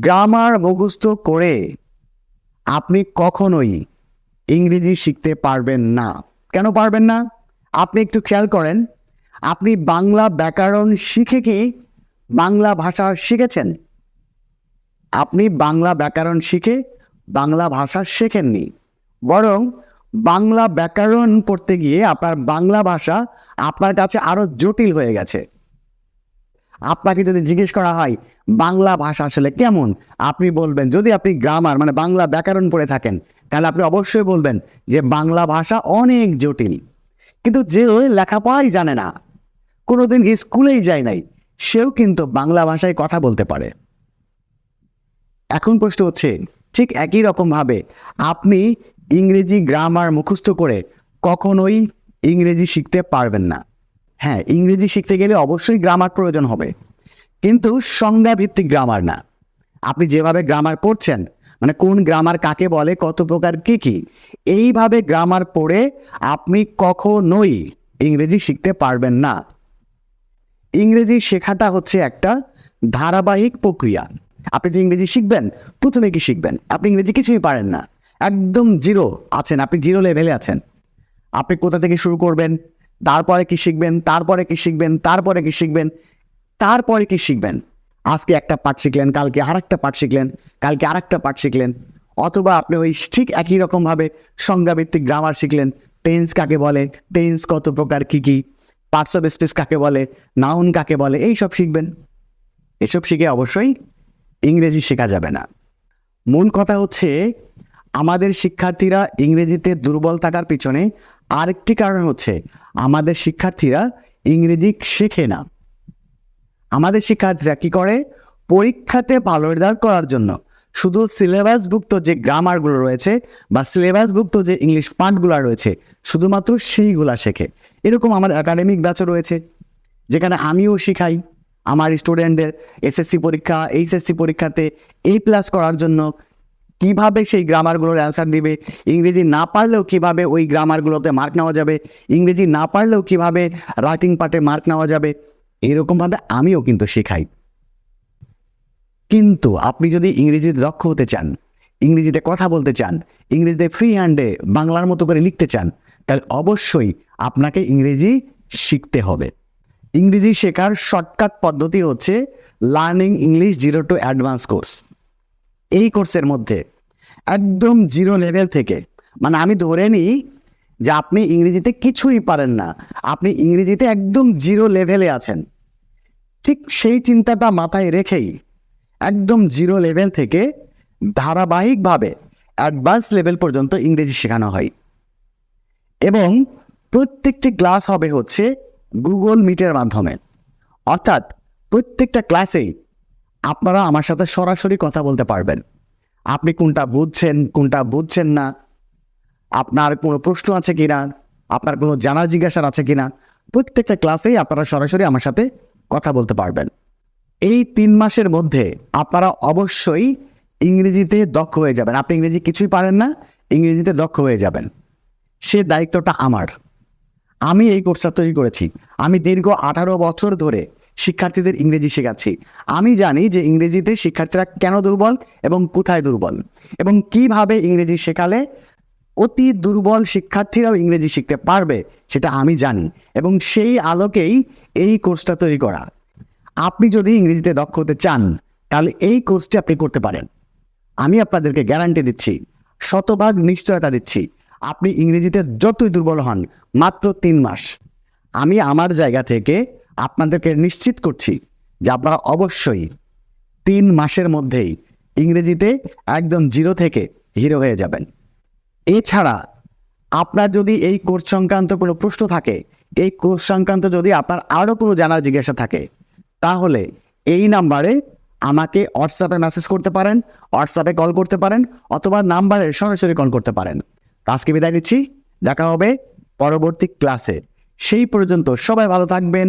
Grammar মুখস্থ করে আপনি কখনোই ইংরেজি শিখতে পারবেন না। কেন পারবেন না? আপনি একটু খেয়াল করেন, আপনি বাংলা ব্যাকরণ শিখে কি বাংলা ভাষা শিখেছেন? আপনি বাংলা ব্যাকরণ শিখে বাংলা ভাষা শেখেননি। বরং বাংলা ব্যাকরণ পড়তে গিয়ে আপনার বাংলা ভাষা আপনার কাছে আরও জটিল হয়ে গেছে। আপনাকে যদি জিজ্ঞেস করা হয়, বাংলা ভাষা আসলে কেমন? আপনি বলবেন, যদি আপনি গ্রামার মানে বাংলা ব্যাকরণ পড়ে থাকেন, তাহলে আপনি অবশ্যই বলবেন যে বাংলা ভাষা অনেক জটিল। কিন্তু যে ওই লেখাপড়াই জানে না, কোনোদিন স্কুলেই যায় নাই, সেও কিন্তু বাংলা ভাষায় কথা বলতে পারে। এখন প্রশ্ন হচ্ছে, ঠিক একই রকমভাবে আপনি ইংরেজি গ্রামার মুখস্থ করে কখনোই ইংরেজি শিখতে পারবেন না। হ্যাঁ ইংরেজি শিখতে গেলে অবশ্যই গ্রামার প্রয়োজন হবে। কিন্তু সংজ্ঞাভিত্তিক গ্রামার না। আপনি যেভাবে গ্রামার পড়ছেন মানে কোন গ্রামার কাকে বলে, কত প্রকার কী কী, এইভাবে গ্রামার পড়ে আপনি কখনোই ইংরেজি শিখতে পারবেন না। ইংরেজি শেখাটা হচ্ছে একটা ধারাবাহিক প্রক্রিয়া। আপনি যে ইংরেজি শিখবেন, প্রথমে কি শিখবেন? আপনি ইংরেজি কিছুই পারেন না। একদম জিরো আছেন, আপনি জিরো লেভেলে আছেন। আপনি কোথা থেকে শুরু করবেন? তারপরে কি শিখবেন? তারপরে কি শিখবেন? তারপরে কি শিখবেন? তারপরে কি শিখবেন? আজকে একটা পাঠ শিখলেন, কালকে আর একটা পাঠ শিখলেন, কালকে আর একটা পাঠ শিখলেন, অথবা আপনি ওই ঠিক একই রকমভাবে সংজ্ঞাভিত্তিক গ্রামার শিখলেন টেন্স কাকে বলে টেন্স কত প্রকার, কি কি পার্টস অফ স্পেস কাকে বলে নাউন কাকে বলে এই সব শিখবেন। এসব শিখে অবশ্যই ইংরেজি শেখা যাবে না। মূল কথা হচ্ছে আমাদের শিক্ষার্থীরা ইংরেজিতে দুর্বল থাকার পিছনে আরেকটি কারণ হচ্ছে আমাদের শিক্ষার্থীরা ইংরেজি শেখে না। আমাদের শিক্ষার্থীরা কি করে? পরীক্ষাতে ভালো রেজাল্ট করার জন্য। শুধু সিলেবাসভুক্ত যে গ্রামারগুলো রয়েছে বা সিলেবাসভুক্ত যে ইংলিশ পাঠগুলো রয়েছে, শুধুমাত্র সেইগুলা শেখে। এরকম আমার একাডেমিক ব্যাচও রয়েছে, যেখানে আমিও শিখাই। আমার স্টুডেন্টদের এসএসসি পরীক্ষা এইচএসসি পরীক্ষাতে এই প্লাস করার জন্য কীভাবে সেই গ্রামারগুলোর অ্যান্সার দিবে? ইংরেজি না পারলেও কীভাবে ওই গ্রামারগুলোতে মার্ক নেওয়া যাবে? ইংরেজি না পারলেও কীভাবে রাইটিং পার্টে মার্ক নেওয়া যাবে? এরকমভাবে আমিও কিন্তু শেখাই। কিন্তু আপনি যদি ইংরেজিতে দক্ষ হতে চান, ইংরেজিতে কথা বলতে চান, ইংরেজিতে ফ্রি হ্যান্ডে বাংলার মতো করে লিখতে চান, তাহলে অবশ্যই আপনাকে ইংরেজি শিখতে হবে। ইংরেজি শেখার শর্টকাট পদ্ধতি হচ্ছে learning English zero to advance course এই কোর্সের মধ্যে একদম জিরো লেভেল থেকে। মানে আমি ধরে নিই যে আপনি ইংরেজিতে কিছুই পারেন না। আপনি ইংরেজিতে একদম জিরো লেভেলে আছেন। ঠিক সেই চিন্তাটা মাথায় রেখেই একদম জিরো লেভেল থেকে ধারাবাহিকভাবে অ্যাডভান্স লেভেল পর্যন্ত ইংরেজি শেখানো হয়। এবং প্রত্যেকটি ক্লাস হবে হচ্ছে গুগল মিটের মাধ্যমে। অর্থাৎ প্রত্যেকটা ক্লাসেই আপনারা আমার সাথে সরাসরি কথা বলতে পারবেন। আপনি কোনটা বুঝছেন কোনটা বুঝছেন না? আপনার কোনো প্রশ্ন আছে কি না আপনার কোনো জানা জিজ্ঞাসার আছে কি না প্রত্যেকটা ক্লাসেই আপনারা সরাসরি আমার সাথে কথা বলতে পারবেন। এই তিন মাসের মধ্যে আপনারা অবশ্যই ইংরেজিতে দক্ষ হয়ে যাবেন। আপনি ইংরেজি কিছুই পারেন না, ইংরেজিতে দক্ষ হয়ে যাবেন। সে দায়িত্বটা আমার। আমি এই কোর্সটা তৈরি করেছি। আমি দীর্ঘ আঠারো বছর ধরে শিক্ষার্থীদের ইংরেজি শেখাচ্ছি। আমি জানি যে ইংরেজিতে শিক্ষার্থীরা কেন দুর্বল এবং কোথায় দুর্বল এবং কীভাবে ইংরেজি শেখালে অতি দুর্বল শিক্ষার্থীরাও ইংরেজি শিখতে পারবে সেটা আমি জানি এবং সেই আলোকেই এই কোর্সটা তৈরি করা। আপনি যদি ইংরেজিতে দক্ষ হতে চান, তাহলে এই কোর্সটি আপনি করতে পারেন। আমি আপনাদেরকে গ্যারান্টি দিচ্ছি, শতভাগ নিশ্চয়তা দিচ্ছি, আপনি ইংরেজিতে যতই দুর্বল হন, মাত্র তিন মাস। আমি আমার জায়গা থেকে আপনাদেরকে নিশ্চিত করছি যে আপনারা অবশ্যই তিন মাসের মধ্যেই ইংরেজিতে একদম জিরো থেকে হিরো হয়ে যাবেন। এছাড়া আপনার যদি এই কোর্স সংক্রান্ত কোনো প্রশ্ন থাকে, এই কোর্স সংক্রান্ত যদি আপনার আরও কোনো জানার জিজ্ঞাসা থাকে, তাহলে এই নাম্বারে আমাকে হোয়াটসঅ্যাপে মেসেজ করতে পারেন হোয়াটসঅ্যাপে কল করতে পারেন, অথবা নাম্বারে সরাসরি কল করতে পারেন। আজকে বিদায় নিচ্ছি, দেখা হবে পরবর্তী ক্লাসে সেই পর্যন্ত সবাই ভালো থাকবেন